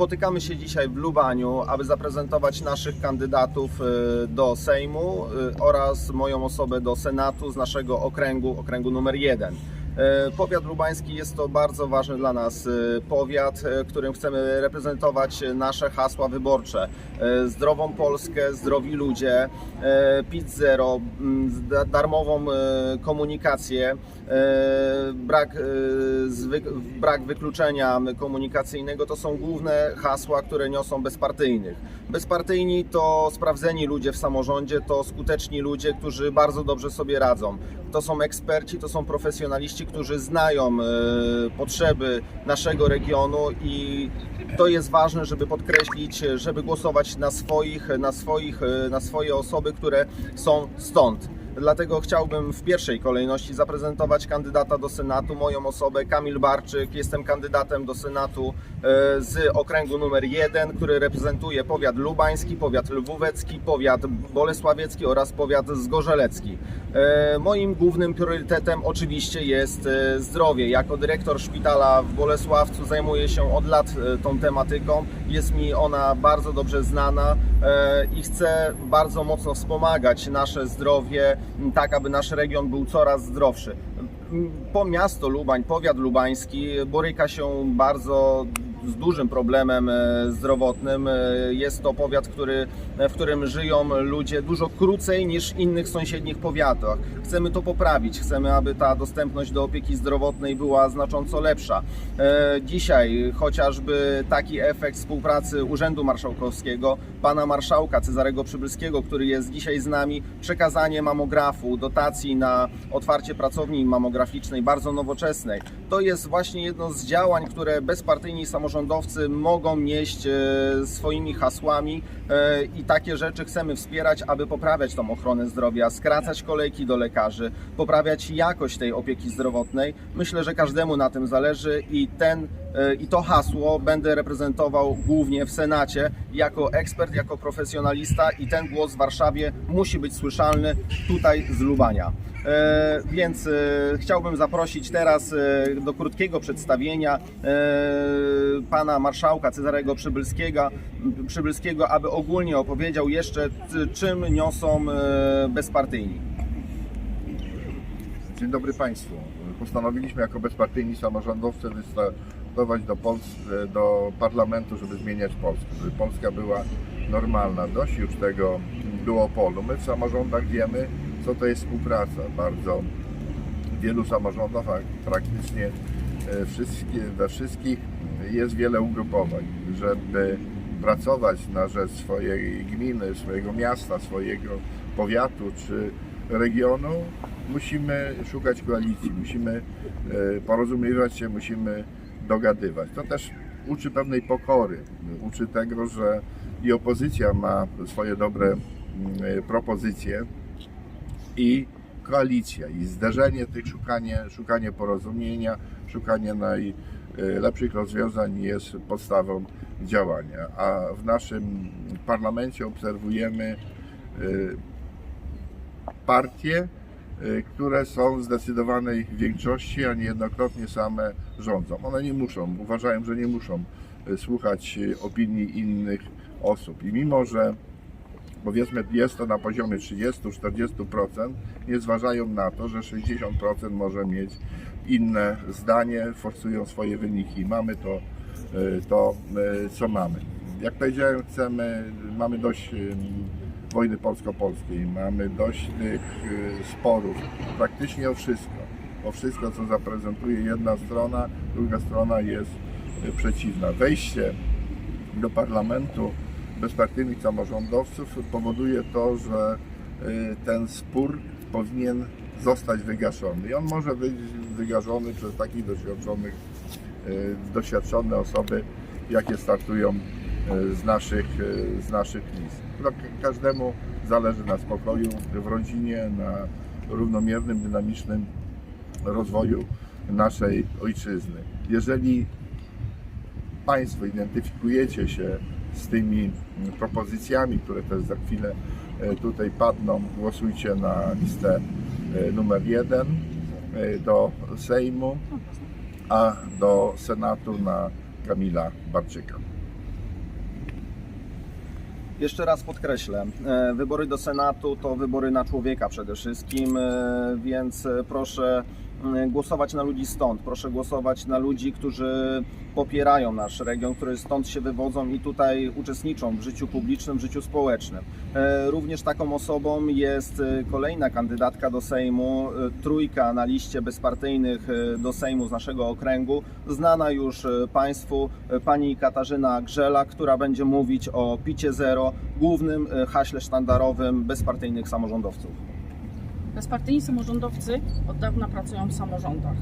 Spotykamy się dzisiaj w Lubaniu, aby zaprezentować naszych kandydatów e, do Sejmu e, oraz moją osobę do Senatu z naszego okręgu, okręgu numer 1. E, Powiat lubański jest to bardzo ważny dla nas powiat, którym chcemy reprezentować nasze hasła wyborcze. Zdrową Polskę, zdrowi ludzie, PIT Zero, m, zda- darmową komunikację, brak, e, brak wykluczenia komunikacyjnego to są główne hasła, które niosą bezpartyjnych. Bezpartyjni to sprawdzeni ludzie w samorządzie, to skuteczni ludzie, którzy bardzo dobrze sobie radzą. To są eksperci, to są profesjonaliści, którzy znają e, potrzeby naszego regionu i to jest ważne, żeby podkreślić, żeby głosować na swoich, na swoich, e, na swoje osoby, które są stąd. Dlatego chciałbym w pierwszej kolejności zaprezentować kandydata do Senatu, moją osobę Kamil Barczyk. Jestem kandydatem do Senatu e, z okręgu numer 1, który reprezentuje powiat lubański, powiat lwówecki, powiat bolesławiecki oraz powiat zgorzelecki. E, Moim głównym priorytetem oczywiście jest e, zdrowie. Jako dyrektor szpitala w Bolesławcu zajmuję się od lat tą tematyką. Jest mi ona bardzo dobrze znana e, i chcę bardzo mocno wspomagać nasze zdrowie, tak aby nasz region był coraz zdrowszy. Po miasto Lubań, powiat lubański boryka się bardzo z dużym problemem e, zdrowotnym. E, Jest to powiat, który, w którym żyją ludzie dużo krócej niż w innych sąsiednich powiatach. Chcemy to poprawić, chcemy, aby ta dostępność do opieki zdrowotnej była znacząco lepsza. E, Dzisiaj chociażby taki efekt współpracy Urzędu Marszałkowskiego, pana marszałka Cezarego Przybylskiego, który jest dzisiaj z nami, przekazanie mamografu, dotacji na otwarcie pracowni mamograficznej, bardzo nowoczesnej. To jest właśnie jedno z działań, które bezpartyjni samorządowcy mogą nieść e, swoimi hasłami e, i takie rzeczy chcemy wspierać, aby poprawiać tą ochronę zdrowia, skracać kolejki do lekarzy, poprawiać jakość tej opieki zdrowotnej. Myślę, że każdemu na tym zależy i ten i to hasło będę reprezentował głównie w Senacie jako ekspert, jako profesjonalista i ten głos w Warszawie musi być słyszalny tutaj z Lubania. E, Więc e, chciałbym zaprosić teraz e, do krótkiego przedstawienia e, pana marszałka Cezarego Przybylskiego, Przybylskiego, aby ogólnie opowiedział jeszcze, czym niosą e, bezpartyjni. Dzień dobry Państwu. Postanowiliśmy jako bezpartyjni samorządowcy do, Pols- do parlamentu, żeby zmieniać Polskę, żeby Polska była normalna. Dość już tego duopolu. My w samorządach wiemy, co to jest współpraca. Bardzo w wielu samorządach, a praktycznie e, wszystkie, we wszystkich jest wiele ugrupowań, żeby pracować na rzecz swojej gminy, swojego miasta, swojego powiatu czy regionu, musimy szukać koalicji, musimy e, porozumiewać się, musimy dogadywać. To też uczy pewnej pokory, uczy tego, że i opozycja ma swoje dobre mm, e, propozycje i koalicja i zderzenie tych, szukanie, szukanie porozumienia, szukanie najlepszych rozwiązań jest podstawą działania. A w naszym parlamencie obserwujemy y, partie, które są w zdecydowanej większości, a niejednokrotnie same rządzą. One nie muszą, uważają, że nie muszą y, słuchać y, opinii innych osób. I mimo, że powiedzmy jest to na poziomie 30-40%, nie zważają na to, że 60% może mieć inne zdanie, forsują swoje wyniki. Mamy to, y, to y, co mamy. Jak powiedziałem, chcemy, mamy dość y, wojny polsko-polskiej, mamy dość tych y, sporów, praktycznie o wszystko. O wszystko, co zaprezentuje jedna strona, druga strona jest y, przeciwna. Wejście do parlamentu bezpartyjnych samorządowców powoduje to, że y, ten spór powinien zostać wygaszony. I on może być wygaszony przez takich doświadczonych, doświadczone osoby, jakie startują z naszych, z naszych list. Ka- Każdemu zależy na spokoju w rodzinie, na równomiernym, dynamicznym rozwoju naszej ojczyzny. Jeżeli Państwo identyfikujecie się z tymi propozycjami, które też za chwilę e, tutaj padną, głosujcie na listę e, numer jeden e, do Sejmu, a do Senatu na Kamila Barczyka. Jeszcze raz podkreślę, e, wybory do Senatu to wybory na człowieka przede wszystkim, e, więc e, proszę głosować na ludzi stąd, proszę głosować na ludzi, którzy popierają nasz region, którzy stąd się wywodzą i tutaj uczestniczą w życiu publicznym, w życiu społecznym. E, Również taką osobą jest e, kolejna kandydatka do Sejmu, e, trójka na liście bezpartyjnych do Sejmu z naszego okręgu, znana już Państwu pani Katarzyna Grzela, która będzie mówić o picie zero, głównym haśle sztandarowym bezpartyjnych samorządowców. Bezpartyjni samorządowcy od dawna pracują w samorządach.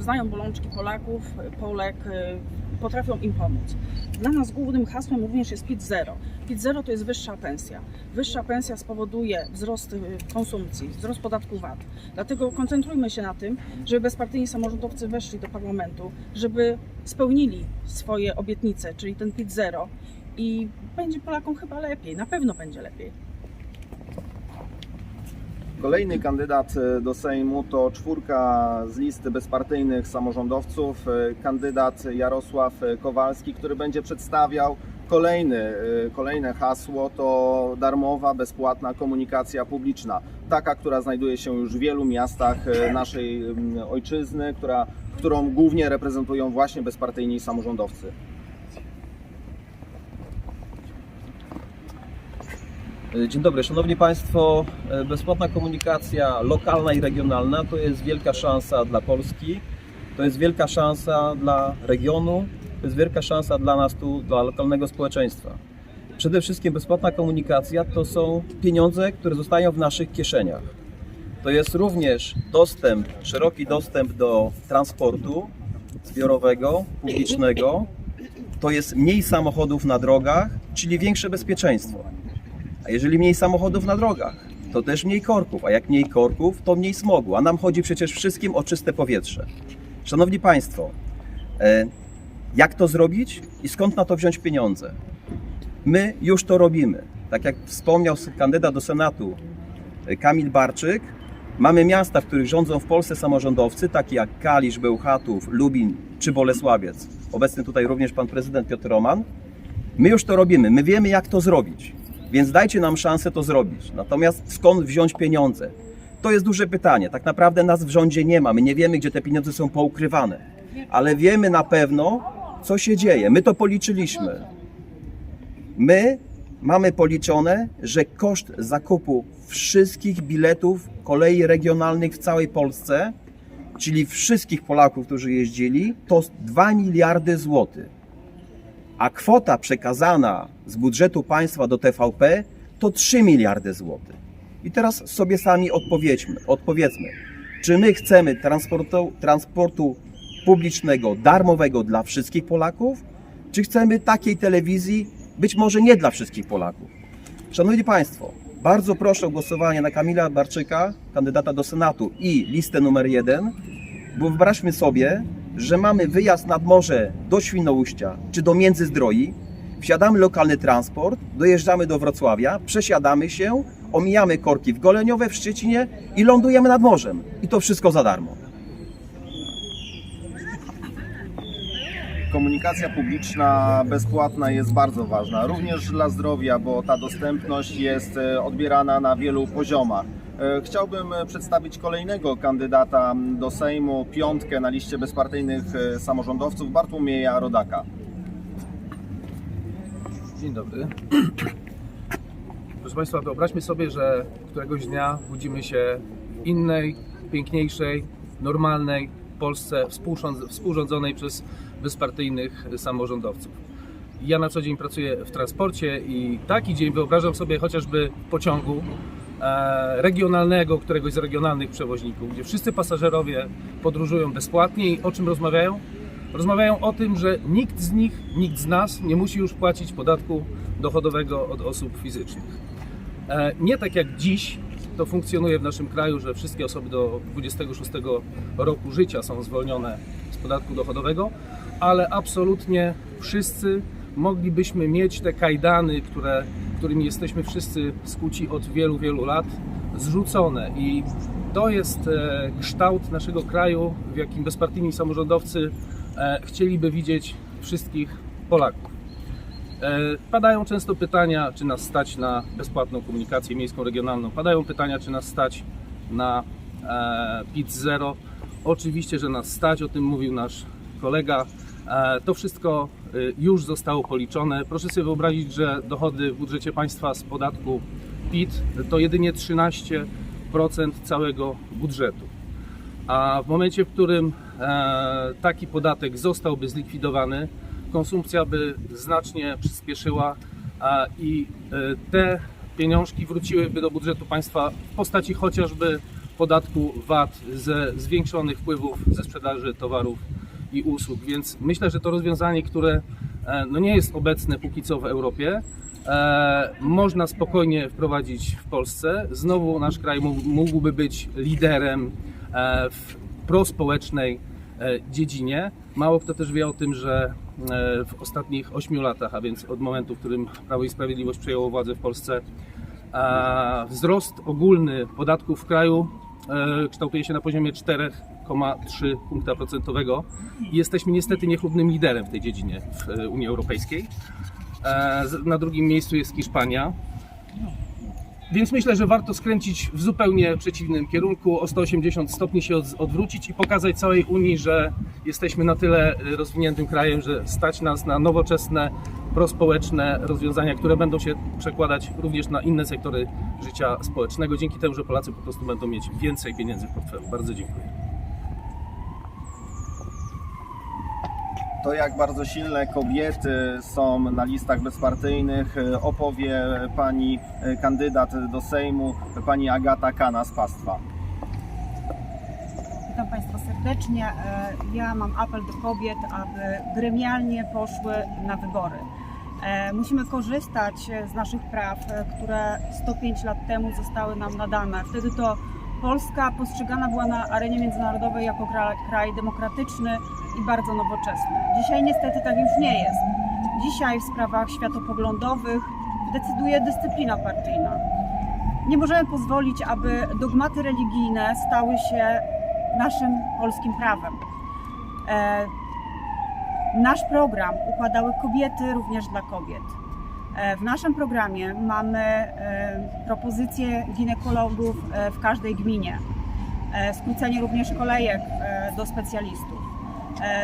Znają bolączki Polaków, Polek, y, potrafią im pomóc. Dla nas głównym hasłem również jest PIT zero. PIT zero to jest wyższa pensja. Wyższa pensja spowoduje wzrost y, konsumpcji, wzrost podatku VAT. Dlatego koncentrujmy się na tym, żeby bezpartyjni samorządowcy weszli do parlamentu, żeby spełnili swoje obietnice, czyli ten PIT zero i będzie Polakom chyba lepiej, na pewno będzie lepiej. Kolejny kandydat e, do Sejmu to czwórka z listy bezpartyjnych samorządowców, e, kandydat Jarosław e, Kowalski, który będzie przedstawiał kolejny, kolejne hasło to darmowa, bezpłatna komunikacja publiczna. Taka, która znajduje się już w wielu miastach naszej m, ojczyzny, która, którą głównie reprezentują właśnie bezpartyjni samorządowcy. Dzień dobry, Szanowni Państwo. Bezpłatna komunikacja lokalna i regionalna to jest wielka szansa dla Polski, to jest wielka szansa dla regionu, to jest wielka szansa dla nas tu, dla lokalnego społeczeństwa. Przede wszystkim bezpłatna komunikacja to są pieniądze, które zostają w naszych kieszeniach. To jest również dostęp, szeroki dostęp do transportu zbiorowego, publicznego. To jest mniej samochodów na drogach, czyli większe bezpieczeństwo. A jeżeli mniej samochodów na drogach, to też mniej korków, a jak mniej korków, to mniej smogu. A nam chodzi przecież wszystkim o czyste powietrze. Szanowni Państwo, e, jak to zrobić i skąd na to wziąć pieniądze? My już to robimy. Tak jak wspomniał kandydat do Senatu e, Kamil Barczyk, mamy miasta, w których rządzą w Polsce samorządowcy, takie jak Kalisz, Bełchatów, Lubin czy Bolesławiec. Obecny tutaj również pan prezydent Piotr Roman. My już to robimy, my wiemy jak to zrobić, więc dajcie nam szansę to zrobić. Natomiast skąd wziąć pieniądze? To jest duże pytanie. Tak naprawdę nas w rządzie nie ma. My nie wiemy, gdzie te pieniądze są poukrywane, ale wiemy na pewno, co się dzieje. My to policzyliśmy. My mamy policzone, że koszt zakupu wszystkich biletów kolei regionalnych w całej Polsce, czyli wszystkich Polaków, którzy jeździli, to 2 miliardy złotych a kwota przekazana z budżetu państwa do TVP to 3 miliardy złotych. I teraz sobie sami odpowiedźmy, odpowiedzmy, czy my chcemy transportu, transportu publicznego, darmowego dla wszystkich Polaków, czy chcemy takiej telewizji, być może nie dla wszystkich Polaków. Szanowni Państwo, bardzo proszę o głosowanie na Kamila Barczyka, kandydata do Senatu i listę numer jeden, bo wyobraźmy sobie, że mamy wyjazd nad morze do Świnoujścia czy do Międzyzdroi, wsiadamy lokalny transport, dojeżdżamy do Wrocławia, przesiadamy się, omijamy korki w Goleniowe, w Szczecinie i lądujemy nad morzem. I to wszystko za darmo. Komunikacja publiczna bezpłatna jest bardzo ważna, również dla zdrowia, bo ta dostępność jest e, odbierana na wielu poziomach. E, Chciałbym e, przedstawić kolejnego kandydata do Sejmu, piątkę na liście bezpartyjnych e, samorządowców, Bartłomieja Rodaka. Dzień dobry. Proszę Państwa, wyobraźmy sobie, że któregoś dnia budzimy się w innej, piękniejszej, normalnej Polsce współrząd- współrządzonej przez bezpartyjnych samorządowców. Ja na co dzień pracuję w transporcie i taki dzień wyobrażam sobie chociażby w pociągu regionalnego, któregoś z regionalnych przewoźników, gdzie wszyscy pasażerowie podróżują bezpłatnie i o czym rozmawiają? Rozmawiają o tym, że nikt z nich, nikt z nas nie musi już płacić podatku dochodowego od osób fizycznych. E, Nie tak jak dziś to funkcjonuje w naszym kraju, że wszystkie osoby do 26 roku życia są zwolnione z podatku dochodowego, ale absolutnie wszyscy moglibyśmy mieć te kajdany, które, którymi jesteśmy wszyscy skuci od wielu, wielu lat, zrzucone. I to jest e, kształt naszego kraju, w jakim bezpartyjni samorządowcy e, chcieliby widzieć wszystkich Polaków. E, Padają często pytania, czy nas stać na bezpłatną komunikację miejską, regionalną. Padają pytania, czy nas stać na PIT Zero. Oczywiście, że nas stać, o tym mówił nasz kolega. E, To wszystko e, już zostało policzone. Proszę sobie wyobrazić, że dochody w budżecie państwa z podatku PIT to jedynie 13% całego budżetu. A w momencie, w którym e, taki podatek zostałby zlikwidowany, konsumpcja by znacznie przyspieszyła i te pieniążki wróciłyby do budżetu państwa w postaci chociażby podatku VAT ze zwiększonych wpływów ze sprzedaży towarów i usług. Więc myślę, że to rozwiązanie, które e, no nie jest obecne póki co w Europie, e, można spokojnie wprowadzić w Polsce. Znowu nasz kraj mógł- mógłby być liderem e, w prospołecznej dziedzinie. Mało kto też wie o tym, że w ostatnich 8 latach, a więc od momentu, w którym Prawo i Sprawiedliwość przejęło władzę w Polsce, wzrost ogólny podatków w kraju kształtuje się na poziomie 4,3 punkta procentowego jesteśmy niestety niechlubnym liderem w tej dziedzinie w e, Unii Europejskiej. E, Na drugim miejscu jest Hiszpania. Więc myślę, że warto skręcić w zupełnie przeciwnym kierunku, o 180 stopni się od- odwrócić i pokazać całej Unii, że jesteśmy na tyle rozwiniętym krajem, że stać nas na nowoczesne, prospołeczne rozwiązania, które będą się przekładać również na inne sektory życia społecznego, dzięki temu, że Polacy po prostu będą mieć więcej pieniędzy w portfelu. Bardzo dziękuję. To jak bardzo silne kobiety są na listach bezpartyjnych e, opowie pani e, kandydat do Sejmu, pani Agata Kana z Pastwa. Witam Państwa serdecznie. E, Ja mam apel do kobiet, aby gremialnie poszły na wybory. Musimy korzystać z naszych praw, które 105 lat temu zostały nam nadane. Wtedy to Polska postrzegana była na arenie międzynarodowej jako kraj demokratyczny i bardzo nowoczesny. Dzisiaj niestety tak już nie jest. Dzisiaj w sprawach światopoglądowych decyduje dyscyplina partyjna. Nie możemy pozwolić, aby dogmaty religijne stały się naszym polskim prawem. E, nasz program układały kobiety również dla kobiet. E, w naszym programie mamy e, propozycje ginekologów w każdej gminie, skrócenie również kolejek do specjalistów,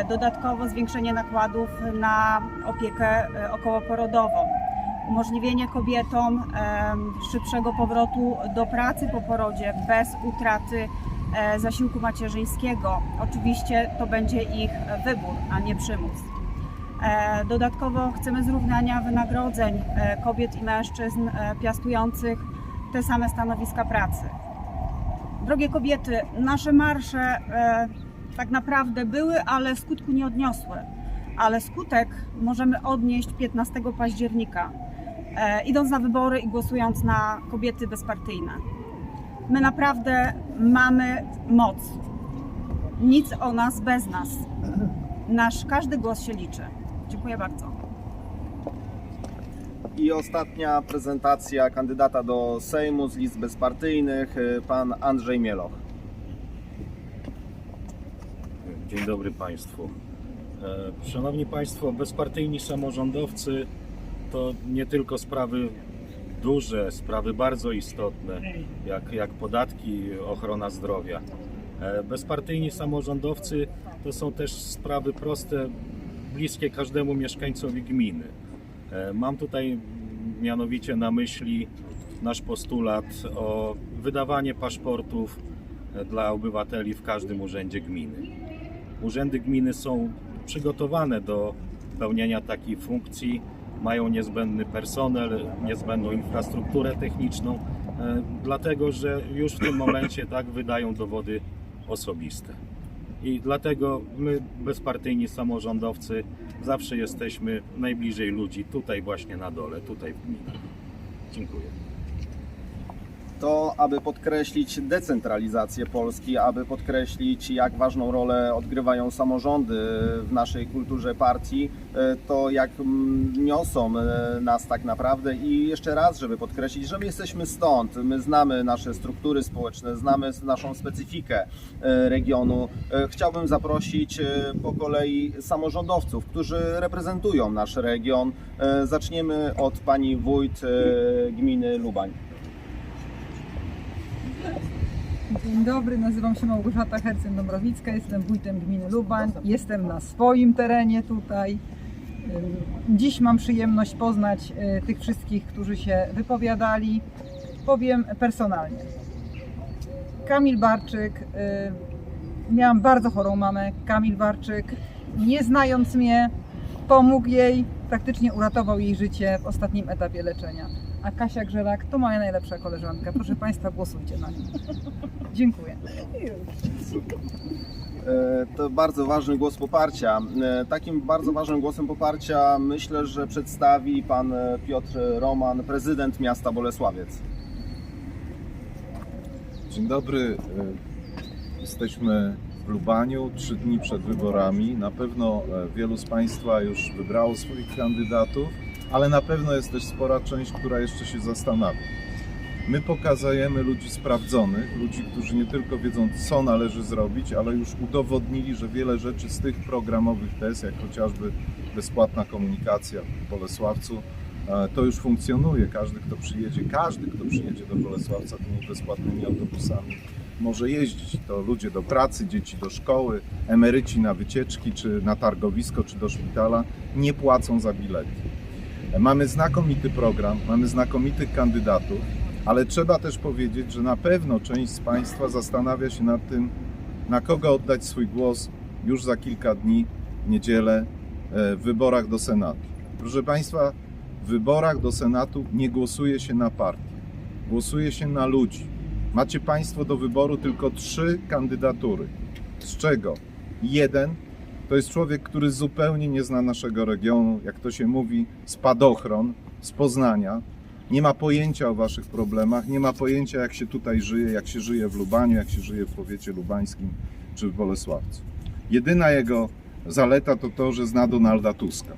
dodatkowo zwiększenie nakładów na opiekę e, okołoporodową, umożliwienie kobietom szybszego powrotu do pracy po porodzie bez utraty e, zasiłku macierzyńskiego. Oczywiście to będzie ich wybór, a nie przymus. E, Dodatkowo chcemy zrównania wynagrodzeń e, kobiet i mężczyzn e, piastujących te same stanowiska pracy. Drogie kobiety, nasze marsze e, tak naprawdę były, ale skutku nie odniosły. Ale skutek możemy odnieść 15 października, e, idąc na wybory i głosując na kobiety bezpartyjne. My naprawdę mamy moc. Nic o nas bez nas. Nasz każdy głos się liczy. Dziękuję bardzo. I ostatnia prezentacja kandydata do Sejmu z list bezpartyjnych, e, pan Andrzej Mieloch. Dzień dobry Państwu. E, Szanowni Państwo, bezpartyjni samorządowcy to nie tylko sprawy duże, sprawy bardzo istotne, jak, jak podatki, ochrona zdrowia. E, Bezpartyjni samorządowcy to są też sprawy proste, bliskie każdemu mieszkańcowi gminy. E, Mam tutaj mianowicie na myśli nasz postulat o wydawanie paszportów dla obywateli w każdym urzędzie gminy. Urzędy gminy są przygotowane do pełnienia takiej funkcji, mają niezbędny personel, niezbędną infrastrukturę techniczną, e, dlatego że już w tym momencie tak wydają dowody osobiste. I dlatego my, bezpartyjni samorządowcy, zawsze jesteśmy najbliżej ludzi, tutaj właśnie na dole, tutaj w gminie. Dziękuję. To aby podkreślić decentralizację Polski, aby podkreślić jak ważną rolę odgrywają samorządy w naszej kulturze partii, e, to jak niosą e, nas tak naprawdę i jeszcze raz, żeby podkreślić, że my jesteśmy stąd, my znamy nasze struktury społeczne, znamy naszą specyfikę e, regionu. Chciałbym zaprosić po kolei samorządowców, którzy reprezentują nasz region. Zaczniemy od pani wójt gminy Lubań. Dzień dobry, nazywam się Małgorzata Hercen-Dąbrowicka, jestem wójtem gminy Lubań, jestem na swoim terenie tutaj. Dziś mam przyjemność poznać y, tych wszystkich, którzy się wypowiadali. Powiem personalnie. Kamil Barczyk, y, miałam bardzo chorą mamę. Kamil Barczyk, nie znając mnie, pomógł jej, praktycznie uratował jej życie w ostatnim etapie leczenia. A Kasia Grzelak to moja najlepsza koleżanka. Proszę Państwa, głosujcie na nią. Dziękuję. E, To bardzo ważny głos poparcia. E, Takim bardzo ważnym głosem poparcia myślę, że przedstawi pan e, Piotr Roman, prezydent miasta Bolesławiec. Dzień dobry. Jesteśmy w Lubaniu, trzy dni przed wyborami. Na pewno wielu z Państwa już wybrało swoich kandydatów, ale na pewno jest też spora część, która jeszcze się zastanawia. My pokazujemy ludzi sprawdzonych, ludzi, którzy nie tylko wiedzą, co należy zrobić, ale już udowodnili, że wiele rzeczy z tych programowych tez, jak chociażby bezpłatna komunikacja w Bolesławcu, e, to już funkcjonuje. Każdy, kto przyjedzie, każdy, kto przyjedzie do Bolesławca tymi bezpłatnymi autobusami, może jeździć. To ludzie do pracy, dzieci do szkoły, emeryci na wycieczki, czy na targowisko, czy do szpitala, nie płacą za bilety. Mamy znakomity program, mamy znakomitych kandydatów, ale trzeba też powiedzieć, że na pewno część z Państwa zastanawia się nad tym, na kogo oddać swój głos już za kilka dni, w niedzielę, e, w wyborach do Senatu. Proszę Państwa, w wyborach do Senatu nie głosuje się na partię, głosuje się na ludzi. Macie Państwo do wyboru tylko trzy kandydatury, z czego jeden to jest człowiek, który zupełnie nie zna naszego regionu, jak to się mówi, spadochron z Poznania. Nie ma pojęcia o Waszych problemach, nie ma pojęcia, jak się tutaj żyje, jak się żyje w Lubaniu, jak się żyje w powiecie lubańskim czy w Bolesławcu. Jedyna jego zaleta to to, że zna Donalda Tuska.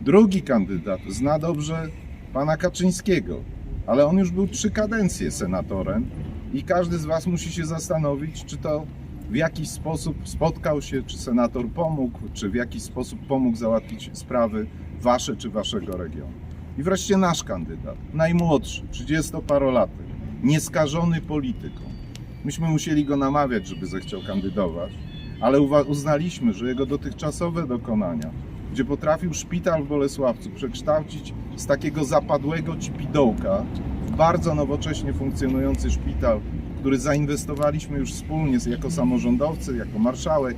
Drugi kandydat zna dobrze pana Kaczyńskiego, ale on już był trzy kadencje senatorem i każdy z Was musi się zastanowić, czy to w jakiś sposób spotkał się, czy senator pomógł, czy w jakiś sposób pomógł załatwić sprawy Wasze czy Waszego regionu. I wreszcie nasz kandydat, najmłodszy, 30-parolatek, nieskażony polityką. Myśmy musieli go namawiać, żeby zechciał kandydować, ale uznaliśmy, że jego dotychczasowe dokonania, gdzie potrafił szpital w Bolesławcu przekształcić z takiego zapadłego cipidołka w bardzo nowocześnie funkcjonujący szpital, który zainwestowaliśmy już wspólnie jako samorządowcy, jako marszałek,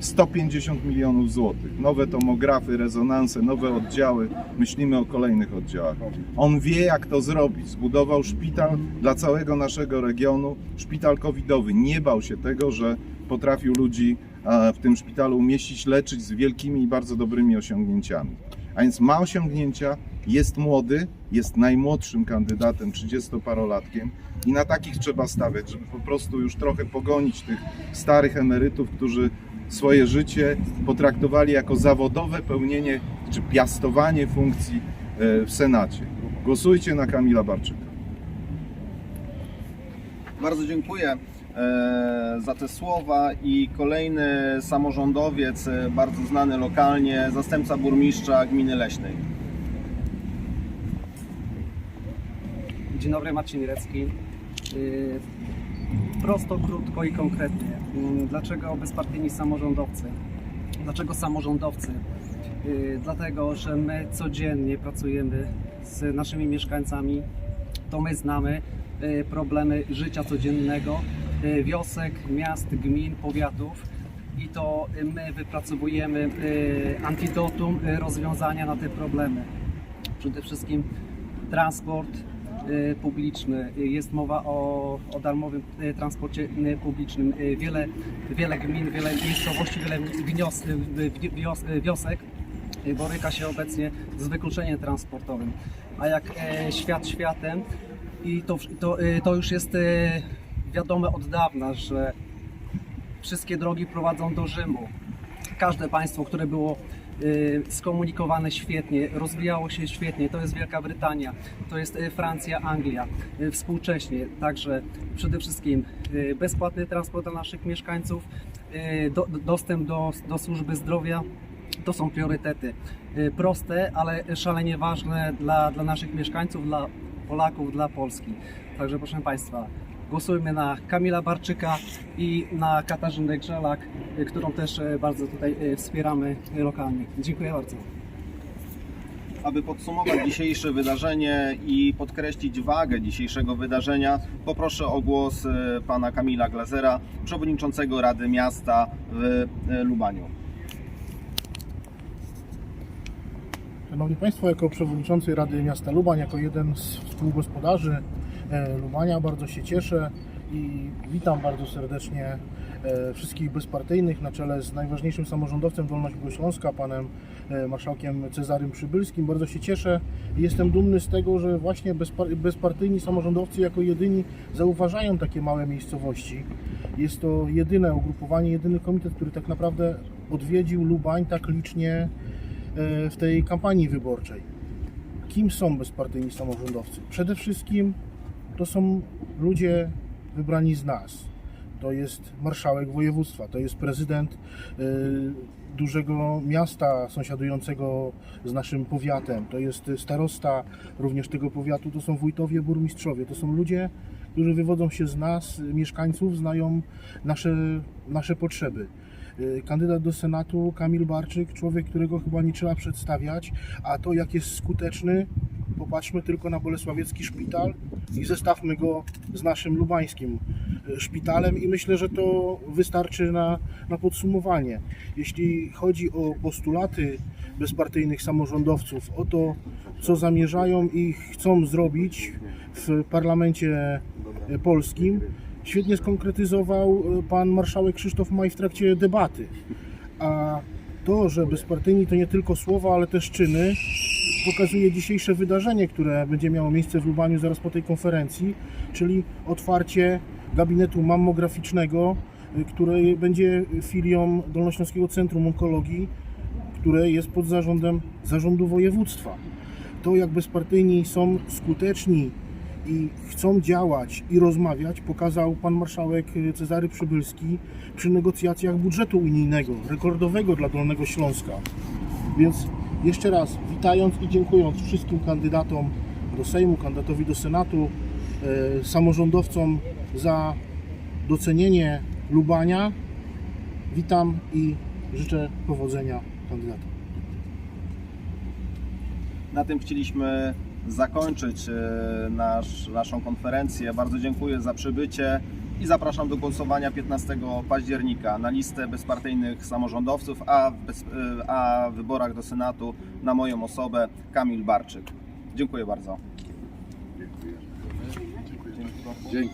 150 milionów złotych. Nowe tomografy, rezonanse, nowe oddziały. Myślimy o kolejnych oddziałach. On wie, jak to zrobić. Zbudował szpital dla całego naszego regionu, szpital covidowy. Nie bał się tego, że potrafił ludzi e, w tym szpitalu umieścić, leczyć z wielkimi i bardzo dobrymi osiągnięciami. A więc ma osiągnięcia, jest młody, jest najmłodszym kandydatem, 30-parolatkiem i na takich trzeba stawiać, żeby po prostu już trochę pogonić tych starych emerytów, którzy swoje życie potraktowali jako zawodowe pełnienie czy piastowanie funkcji e, w Senacie. Głosujcie na Kamila Barczyka. Bardzo dziękuję e, za te słowa i kolejny samorządowiec, e, bardzo znany lokalnie, zastępca burmistrza gminy Leśnej. Dzień dobry, Marcin Mirecki. Yy, Prosto, krótko i konkretnie. Yy, Dlaczego bezpartyjni samorządowcy? Dlaczego samorządowcy? Yy, Dlatego, że my codziennie pracujemy z naszymi mieszkańcami, to my znamy yy, problemy życia codziennego, wiosek, miast, gmin, powiatów i to my wypracowujemy antidotum, rozwiązania na te problemy. Przede wszystkim transport, y, publiczny. Y, Jest mowa o, o darmowym y, transporcie y, publicznym. Y, Wiele, wiele gmin, wiele miejscowości, wiele wnios, y, wi- wios, y, wiosek y, boryka się obecnie z wykluczeniem transportowym. A jak e, świat światem, I to, to, y, to już jest y, wiadome od dawna, że wszystkie drogi prowadzą do Rzymu. Każde państwo, które było y, skomunikowane świetnie, rozwijało się świetnie, to jest Wielka Brytania, to jest y, Francja, Anglia, y, współcześnie. Także przede wszystkim y, bezpłatny transport dla naszych mieszkańców, y, do, dostęp do, do służby zdrowia. To są priorytety y, proste, ale szalenie ważne dla, dla naszych mieszkańców, dla Polaków, dla Polski. Także proszę Państwa, głosujmy na Kamila Barczyka i na Katarzynę Grzelak, y, którą też y, bardzo tutaj y, wspieramy lokalnie. Dziękuję bardzo. Aby podsumować dzisiejsze wydarzenie i podkreślić wagę dzisiejszego wydarzenia, poproszę o głos pana Kamila Glazera, przewodniczącego Rady Miasta w Lubaniu. Szanowni Państwo, jako przewodniczący Rady Miasta Lubań, jako jeden z współgospodarzy e, Lubania bardzo się cieszę i witam bardzo serdecznie e, wszystkich bezpartyjnych na czele z najważniejszym samorządowcem Dolnośląska, Śląska, panem e, marszałkiem Cezarym Przybylskim. Bardzo się cieszę i jestem dumny z tego, że właśnie bezpar- bezpartyjni samorządowcy jako jedyni zauważają takie małe miejscowości. Jest to jedyne ugrupowanie, jedyny komitet, który tak naprawdę odwiedził Lubań tak licznie e, w tej kampanii wyborczej. Kim są bezpartyjni samorządowcy? Przede wszystkim to są ludzie wybrani z nas. To jest marszałek województwa, to jest prezydent y, dużego miasta sąsiadującego z naszym powiatem, to jest starosta również tego powiatu, to są wójtowie, burmistrzowie, to są ludzie, którzy wywodzą się z nas, mieszkańców, znają nasze, nasze potrzeby. Y, Kandydat do Senatu Kamil Barczyk, człowiek, którego chyba nie trzeba przedstawiać, a to jak jest skuteczny, popatrzmy tylko na Bolesławiecki Szpital i zestawmy go z naszym lubańskim y, szpitalem i myślę, że to wystarczy na, na podsumowanie. Jeśli chodzi o postulaty bezpartyjnych samorządowców, o to, co zamierzają i chcą zrobić w parlamencie polskim, świetnie skonkretyzował y, pan marszałek Krzysztof Maj w trakcie debaty. A to, że bezpartyjni to nie tylko słowa, ale też czyny, pokazuje dzisiejsze wydarzenie, które będzie miało miejsce w Lubaniu zaraz po tej konferencji, czyli otwarcie gabinetu mammograficznego, y, który będzie filią Dolnośląskiego Centrum Onkologii, które jest pod zarządem zarządu województwa. To, jak bezpartyjni są skuteczni i chcą działać i rozmawiać, pokazał pan marszałek Cezary Przybylski przy negocjacjach budżetu unijnego, rekordowego dla Dolnego Śląska. Więc jeszcze raz witając i dziękując wszystkim kandydatom do Sejmu, kandydatowi do Senatu, e, samorządowcom za docenienie Lubania, witam i życzę powodzenia kandydatom. Na tym chcieliśmy zakończyć e, nasz, naszą konferencję. Bardzo dziękuję za przybycie i zapraszam do głosowania 15 października na listę bezpartyjnych samorządowców, a w, bez, e, a w wyborach do Senatu na moją osobę Kamil Barczyk. Dziękuję bardzo. Dzięki.